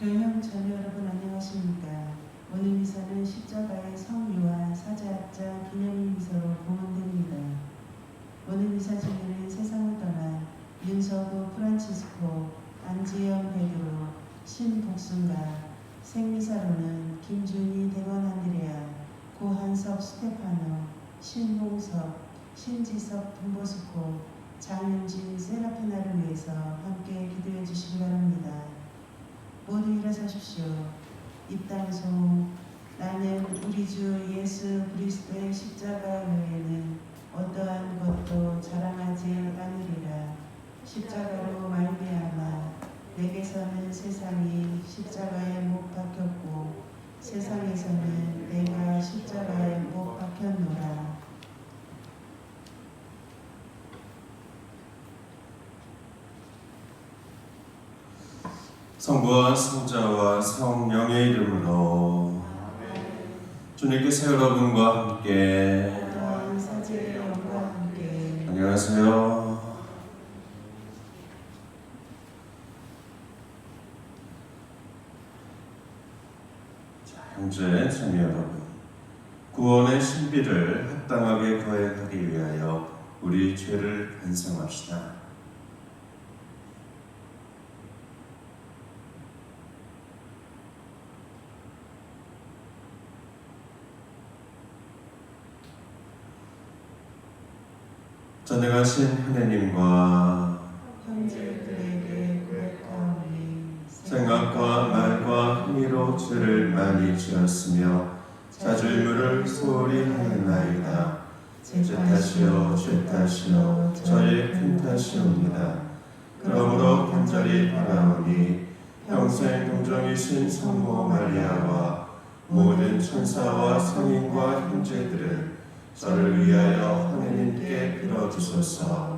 교형 자녀 여러분 안녕하십니까? 오늘 미사는 십자가의 성유와 사제합자 기념일 미사로 봉헌됩니다. 오늘 미사 중에는 세상을 떠난 윤서도 프란치스코, 안지영 베드로, 신복순가, 생미사로는 김준희 대원 안드레아, 고한섭 스테파노, 신홍섭, 신지섭 돈보스코, 장윤진 세라피나를 위해서 함께 기도해 주시기 바랍니다. 모두 일어서십시오. 입당소 나는 우리 주 예수 그리스도의 십자가 외에는 어떠한 것도 자랑하지 않으리라. 십자가로 말미암아 내게서는 세상이 십자가에 못 박혔고 세상에서는 내가 십자가에 못 박혔노라. 성부와 성자와 성령의 이름으로 주님께서 여러분과 함께 안녕하세요. 자, 형제 자매 여러분, 구원의 신비를 합당하게 거행하기 위하여 우리 죄를 반성합시다. 하나님과 형제들에게 고백하오니 생각과 말과 행위로 죄를 많이 지었으며 자질물을 소홀히 하였나이다. 제 탓이요 죄 탓이요 저의 큰 탓이옵니다. 그러므로 간절히 바라오니 평생 동정이신 성모 마리아와 모든 천사와 성인과 형제들은 저를 위하여 하느님께 빌어주소서.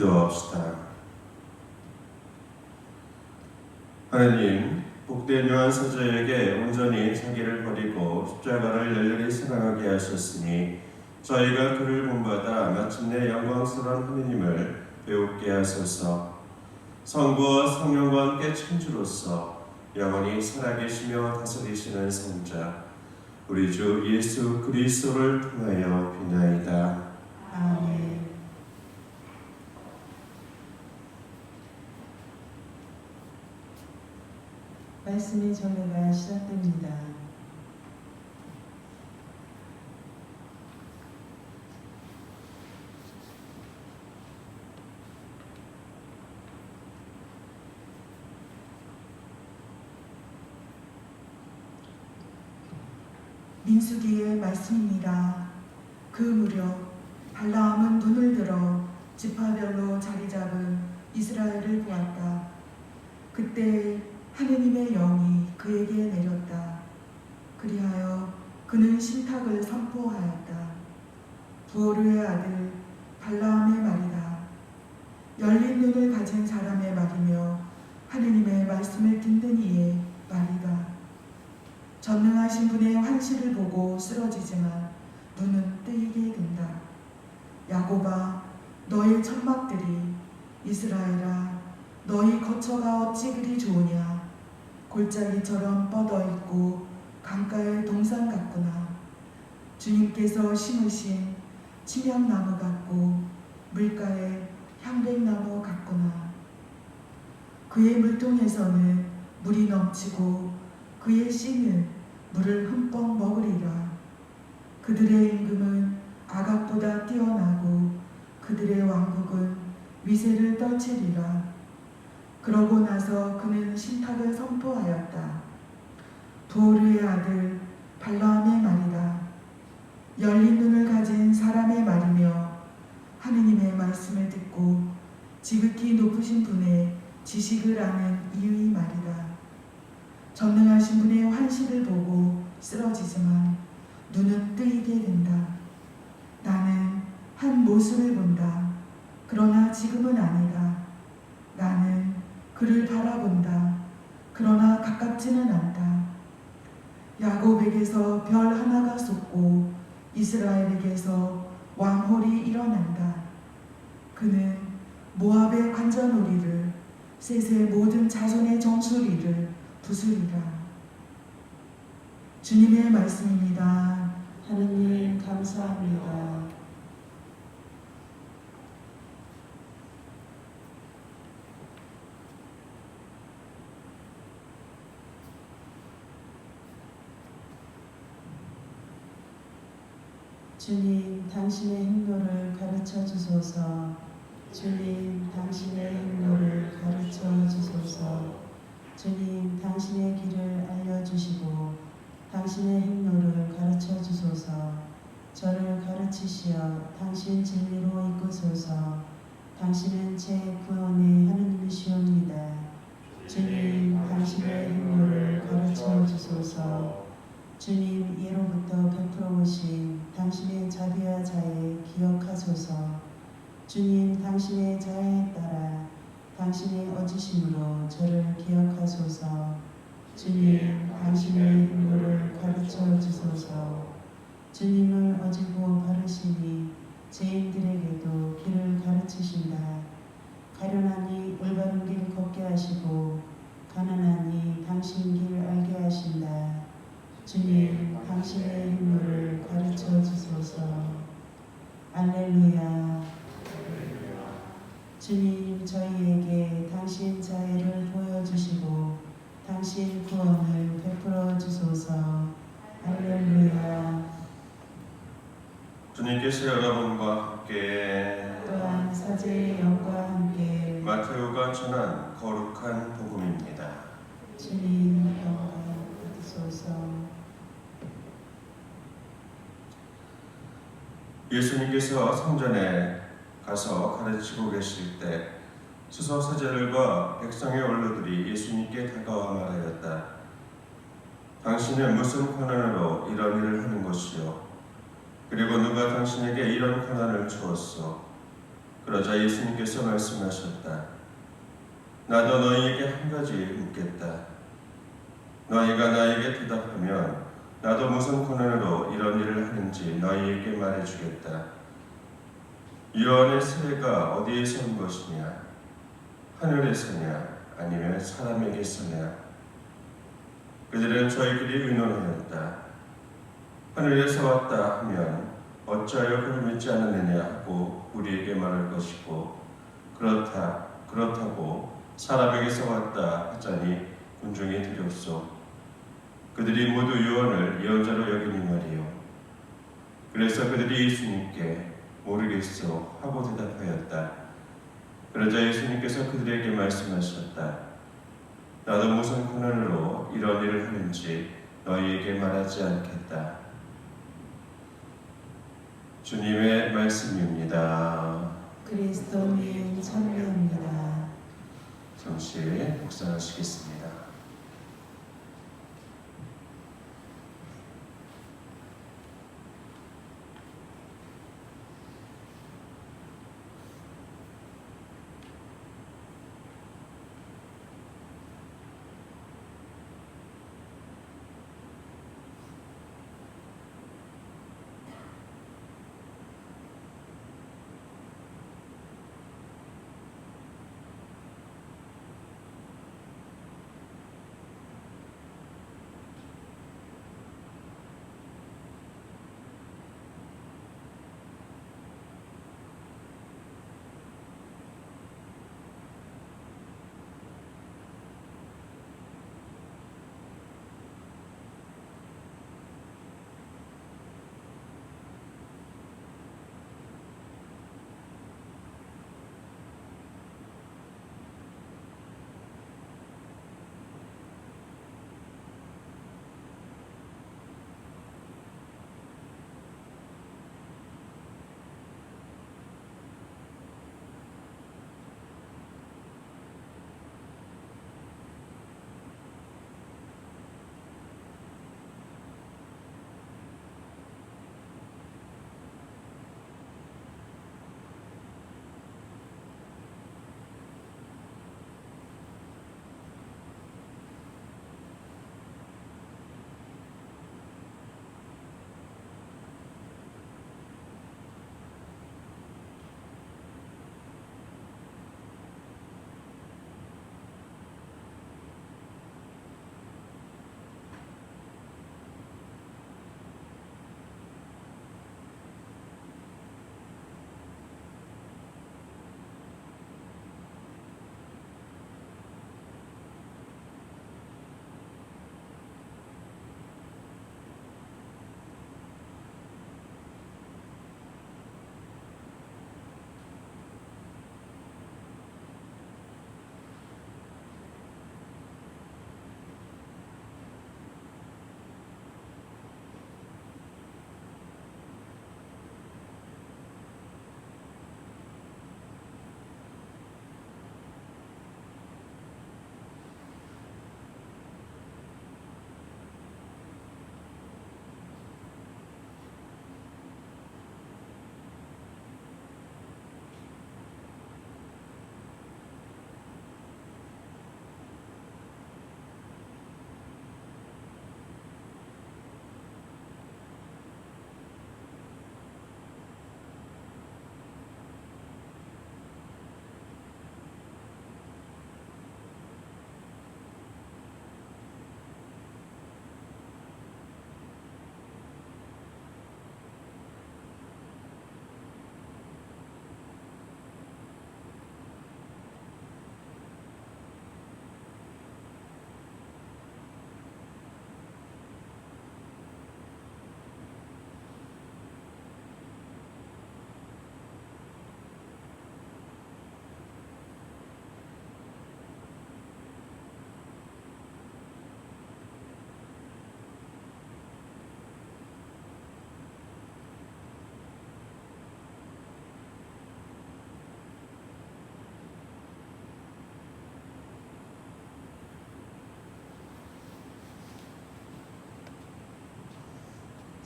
기도합시다. 하나님, 복된 요한 사자에게 온전히 자기를 버리고 십자가를 열렬히 사랑하게 하셨으니 저희가 그를 본받아 마침내 영광스러운 하느님을 배우게 하소서. 성부와 성령과 함께 천주로서 영원히 살아계시며 다스리시는 성자 우리 주 예수 그리스도를 통하여 비나이다. 아멘 말씀의 전회가 시작됩니다. 민수기의 말씀입니다. 그 무렵 발라함은 눈을 들어 지파별로 자리 잡은 이스라엘을 보았다. 그때 하느님의 영이 그에게 내렸다. 그리하여 그는 신탁을 선포하였다. 부오르의 아들 발라함의 말이다. 열린 눈을 가진 사람의 말이며 하느님의 말씀을 듣는 이의 말이다. 전능하신 분의 환시를 보고 쓰러지지만 눈은 뜨이게 된다. 야고바 너의 천막들이 이스라엘아 너희 거처가 어찌 그리 좋으냐 골짜기처럼 뻗어 있고 강가의 동산 같구나 주님께서 심으신 침향나무 같고 물가의 향백나무 같구나 그의 물통에서는 물이 넘치고 그의 씨는 물을 흠뻑 먹으리라. 그들의 임금은 아각보다 뛰어나고 그들의 왕국은 위세를 떨치리라. 그러고 나서 그는 신탁을 선포하였다. 도르의 아들 발라함의 말이다. 열린 눈을 가진 사람의 말이며 하느님의 말씀을 듣고 지극히 높으신 분의 지식을 아는 이의 말이다. 전능하신 분의 환식을 보고 쓰러지지만 눈은 뜨이게 된다. 나는 한 모습을 본다. 그러나 지금은 아니다. 나는 그를 바라본다. 그러나 가깝지는 않다. 야곱에게서 별 하나가 솟고 이스라엘에게서 왕홀이 일어난다. 그는 모압의 관자놀이를 셋의 모든 자손의 정수리를 부수리라. 주님의 말씀입니다. 하느님 감사합니다. 주님, 당신의 행로를 가르쳐 주소서. 주님, 당신의 행로를 가르쳐 주소서. 주님, 당신의 길을 알려주시고, 당신의 행로를 가르쳐 주소서. 저를 가르치시어 당신 진리로 이끄소서. 당신은 제 구원의 하느님이시옵니다. 주님, 당신의 행로를 가르쳐 주소서. 주님, 예로부터 베풀어 오신 당신의 자비와 자애 기억하소서. 주님, 당신의 자애에 따라 당신의 어지심으로 저를 기억하소서. 주님, 당신의 행로를 가르쳐 주소서. 주님을 어지고 바르시니 죄인들에게도 길을 가르치신다. 가련하니 올바른 길 걷게 하시고 가난하니 당신 길 알게 하신다. 주님, 당신의 행로를 가르쳐 주소서. 알렐루야. 주님, 저희에게 당신 자애를 보여주시고 당신 구원을 베풀어 주소서. 할렐루야. 주님께서 여러분과 함께 또한 사제의 영과 함께 마테오가 전한 거룩한 복음입니다. 주님 영광 받으소서. 예수님께서 성전에 가서 가르치고 계실 때 수서 사제들과 백성의 원로들이 예수님께 다가와 말하였다. 당신은 무슨 권한으로 이런 일을 하는 것이요? 그리고 누가 당신에게 이런 권한을 주었소? 그러자 예수님께서 말씀하셨다. 나도 너희에게 한 가지 묻겠다. 너희가 나에게 대답하면 나도 무슨 권한으로 이런 일을 하는지 너희에게 말해주겠다. 유언의 세례가 어디에서 온 것이냐? 하늘에서냐? 아니면 사람에게서냐? 그들은 저희끼리 의논하였다. 하늘에서 왔다 하면 어찌하여 그를 믿지 않았느냐 하고 우리에게 말할 것이고 그렇다 그렇다고 사람에게서 왔다 하자니 군중이 두렵소. 그들이 모두 유언을 예언자로 여기니 말이요. 그래서 그들이 예수님께 모르겠소 하고 대답하였다. 그러자 예수님께서 그들에게 말씀하셨다. 나도 무슨 권한으로 이런 일을 하는지 너희에게 말하지 않겠다. 주님의 말씀입니다. 그리스도님 참여합니다. 잠시 묵상하시겠습니다.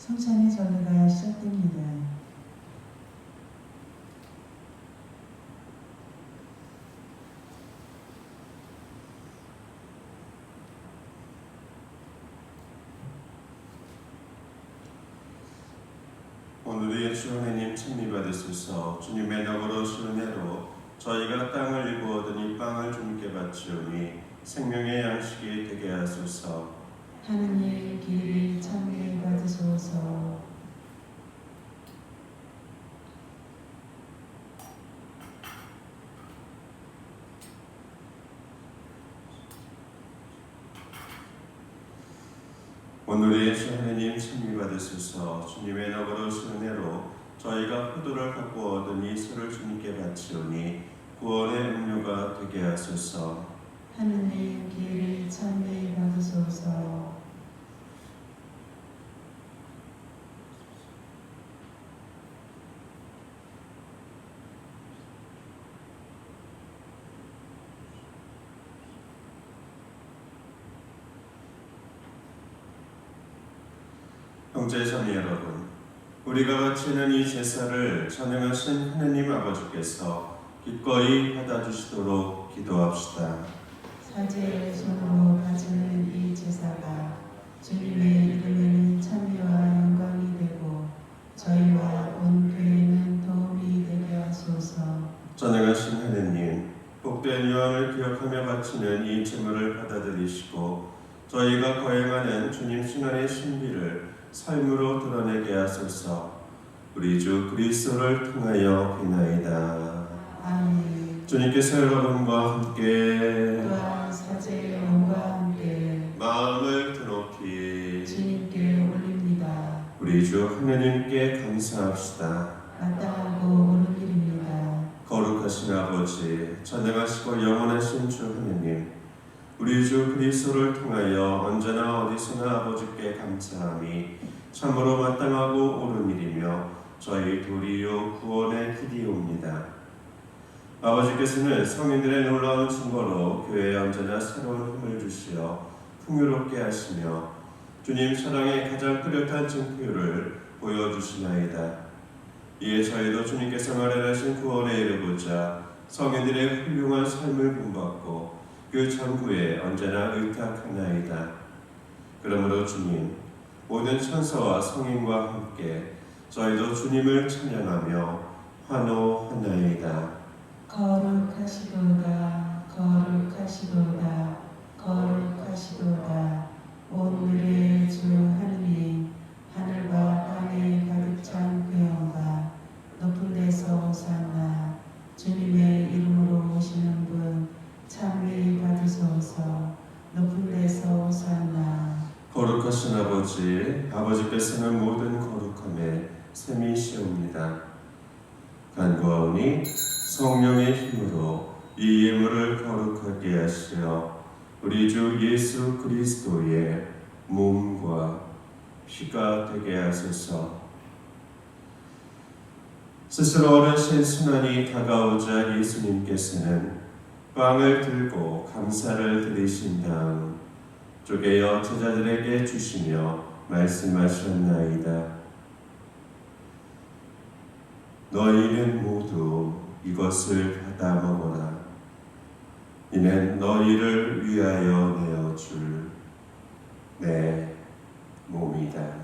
성찬의 전회가 시작됩니다. 오늘의 주 하나님 찬미 받으소서 주님의 너그러 은혜로 저희가 땅을 일구 얻은 이 빵을 주님께 바치오니 생명의 양식이 되게 하소서 하느님 길이 받으소서. 오늘의 주 하나님 찬미 받으소서 주님의 너그러 은혜로 저희가 포도를 갖고 이 술을 주님께 바치오니 구원의 음료가 되게 하소서 하느님 길이 찬미 받으소서. 형제 자매 여러분, 우리가 바치는 이 제사를 전능하신 하느님 아버지께서 기꺼이 받아주시도록 기도합시다. 사제의 손으로 바치는 이 제사가 주님의 이름에는 찬미와 영광이 되고 저희와 온 교회는 도움이 되게 하소서. 전능하신 하느님, 복된 유언을 기억하며 바치는 이 제물을 받아들이시고 저희가 거행하는 주님 신앙의 신비를 삶으로 드러내게 하소서. 우리 주 그리스도를 통하여 비나이다. 아멘. 주님께서 여러분과 함께 영과 함께 마음을 드높이 주님께 올립니다. 우리 주 하느님께 감사합시다. 마땅하고 옳은 일입니다. 거룩하신 아버지, 전능하시고 영원하신 주 하느님, 우리 주 그리스도를 통하여 언제나 어디서나 아버지께 감사함이 참으로 마땅하고 옳은 일이며 저희 도리요 구원의 길이옵니다. 아버지께서는 성인들의 놀라운 증거로 교회에 언제나 새로운 힘을 주시어 풍요롭게 하시며 주님 사랑의 가장 뚜렷한 증표를 보여주시나이다. 이에 저희도 주님께서 마련하신 구원에 이르고자 성인들의 훌륭한 삶을 본받고 그 전부에 언제나 의탁하나이다. 그러므로 주님, 모든 천사와 성인과 함께 저희도 주님을 찬양하며 환호하나이다. 거룩하시도다 거룩하시도다 거룩하시도다 오늘의 주 하느님 하늘과 아버지, 아버지께서는 모든 거룩함에 셈이시옵니다. 간구하오니 성령의 힘으로 이 예물을 거룩하게 하시어 우리 주 예수 그리스도의 몸과 피가 되게 하소서. 스스로 어르신 순환이 다가오자 예수님께서는 빵을 들고 감사를 드리신 다음 쪼개어 제자들에게 주시며 말씀하셨나이다. 너희는 모두 이것을 받아 먹어라. 이는 너희를 위하여 내어 줄 내 몸이다.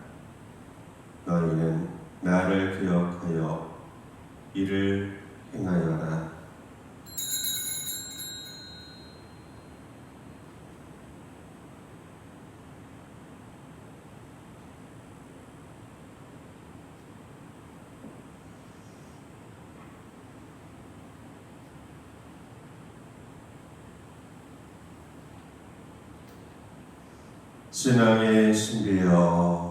너희는 나를 기억하여 이를 행하여라. 신앙의 신비여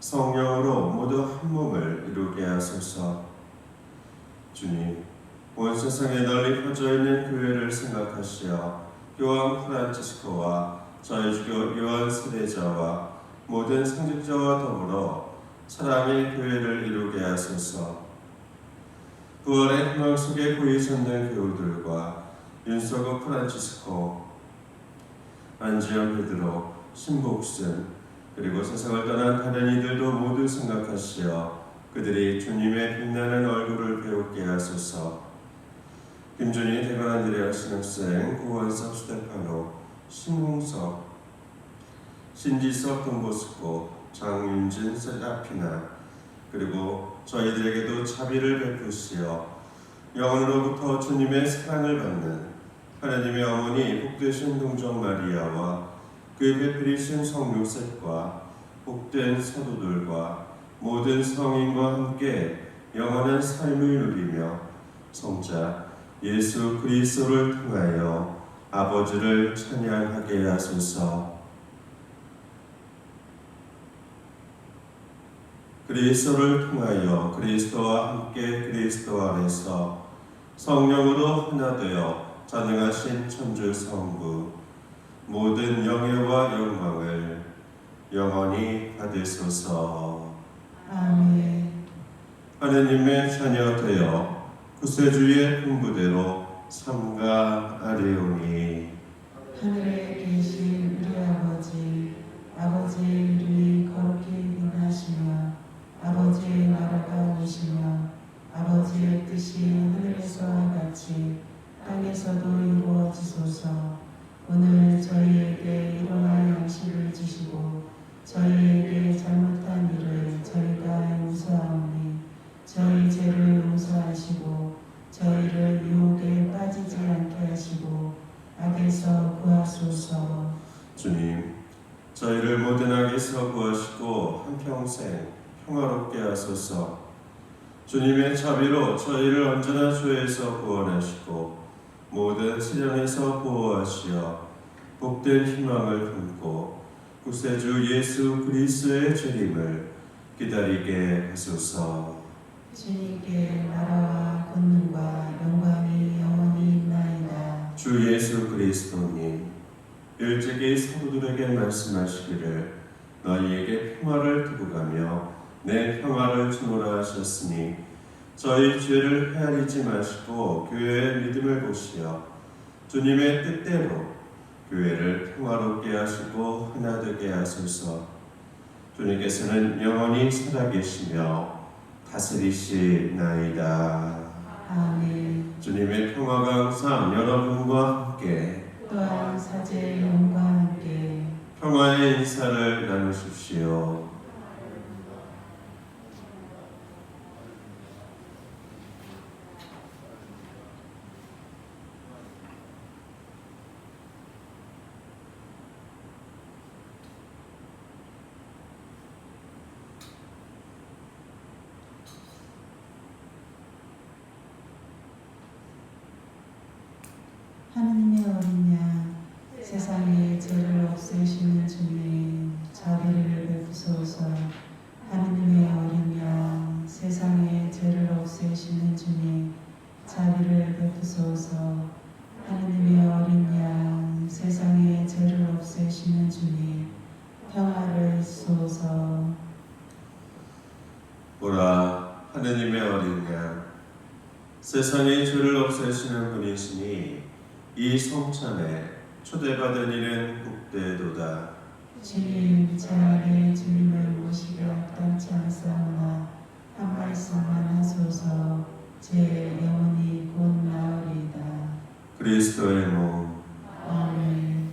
성령으로 모두 한 몸을 이루게 하소서. 주님, 온 세상에 널리 퍼져 있는 교회를 생각하시어 요한 프란치스코와 저희 주교 요한 세례자와 모든 성직자와 더불어 사랑의 교회를 이루게 하소서. 부활의 희망 속에 찾는 교우들과 윤서구 프란치스코, 안지영 베드로, 신복순 그리고 세상을 떠난 다른 이들도 모두 생각하시어 그들이 주님의 빛나는 얼굴을 배우게 하소서. 김준희 대관한드레아 신학생, 고원석 스테파노, 신홍석, 신지석 돈보스코, 장윤진 세라피나 그리고 저희들에게도 자비를 베푸시어 영원으로부터 주님의 사랑을 받는 하나님의 어머니 복되신 동정 마리아와 그의 베풀이신 성 요셉과 복된 사도들과 모든 성인과 함께 영원한 삶을 누리며 성자 예수 그리스도를 통하여 아버지를 찬양하게 하소서. 그리스도를 통하여 그리스도와 함께 그리스도 안에서 성령으로 하나 되어 전능하신 천주 성부 모든 영예와 영광을 영원히 받으소서. 아멘. 하느님의 자녀 되어 구세주의 분부대로 삼가하리오니 하늘에 계신 우리 아버지, 아버지 자비로 저희를 언제나 죄에서 구원하시고 모든 시련에서 보호하시어 복된 희망을 품고 구세주 예수 그리스도의 재림을 기다리게 하소서 주님께 나라와 권능과 영광이 영원히 있나이다. 주 예수 그리스도님 일찍이 사도들에게 말씀하시기를 너희에게 평화를 두고 가며 내 평화를 주노라 하셨으니 저희 죄를 헤아리지 마시고 교회의 믿음을 보시어 주님의 뜻대로 교회를 평화롭게 하시고 하나 되게 하소서 주님께서는 영원히 살아계시며 다스리시나이다 아멘. 주님의 평화가 항상 여러분과 함께 또한 사제의 영과 함께 평화의 인사를 나누십시오. 하느님의 어린 양 세상의 죄를 없애시는 주님 성찬에 초대받은 이는 복되도다. 주님 제 안에 주님을 모시기 합당치 않사오나 한 말씀만 하소서. 제 영혼이 곧 나으리이다. 그리스도의 몸. 아멘.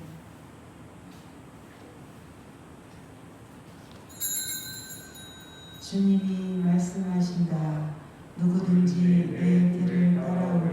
주님이 말씀하신다. 누구든지 내 길을 따라오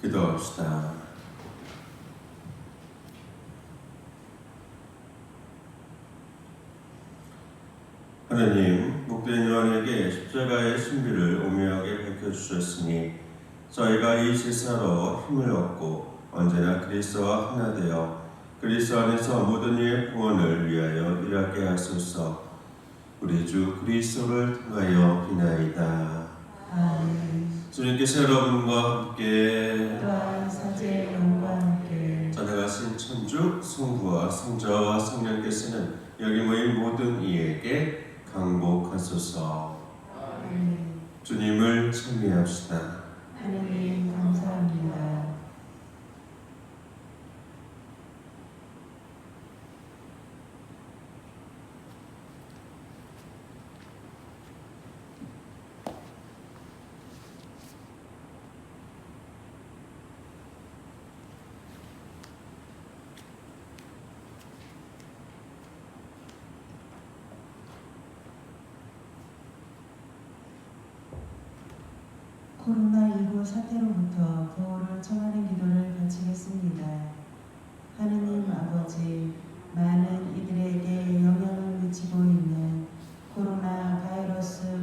기도합시다. 하나님, 목된 요한에게 십자가의 신비를 오묘하게 밝혀주셨으니 저희가 이 제사로 힘을 얻고 언제나 그리스도와 하나 되어 그리스도 안에서 모든 이의 구원을 위하여 일하게 하소서 우리 주 그리스도를 통하여 비나이다. 아멘. 주님께서 여러분과 함께 또한 사제의 영과 함께 전능하신 천주 성부와 성자와 성령께서는 여기 모인 모든 이에게 강복하소서 아멘. 주님을 찬미합시다. 하느님 감사합니다. 코로나19 사태로부터 보호를 청하는 기도를 바치겠습니다. 하느님 아버지, 많은 이들에게 영향을 미치고 있는 코로나 바이러스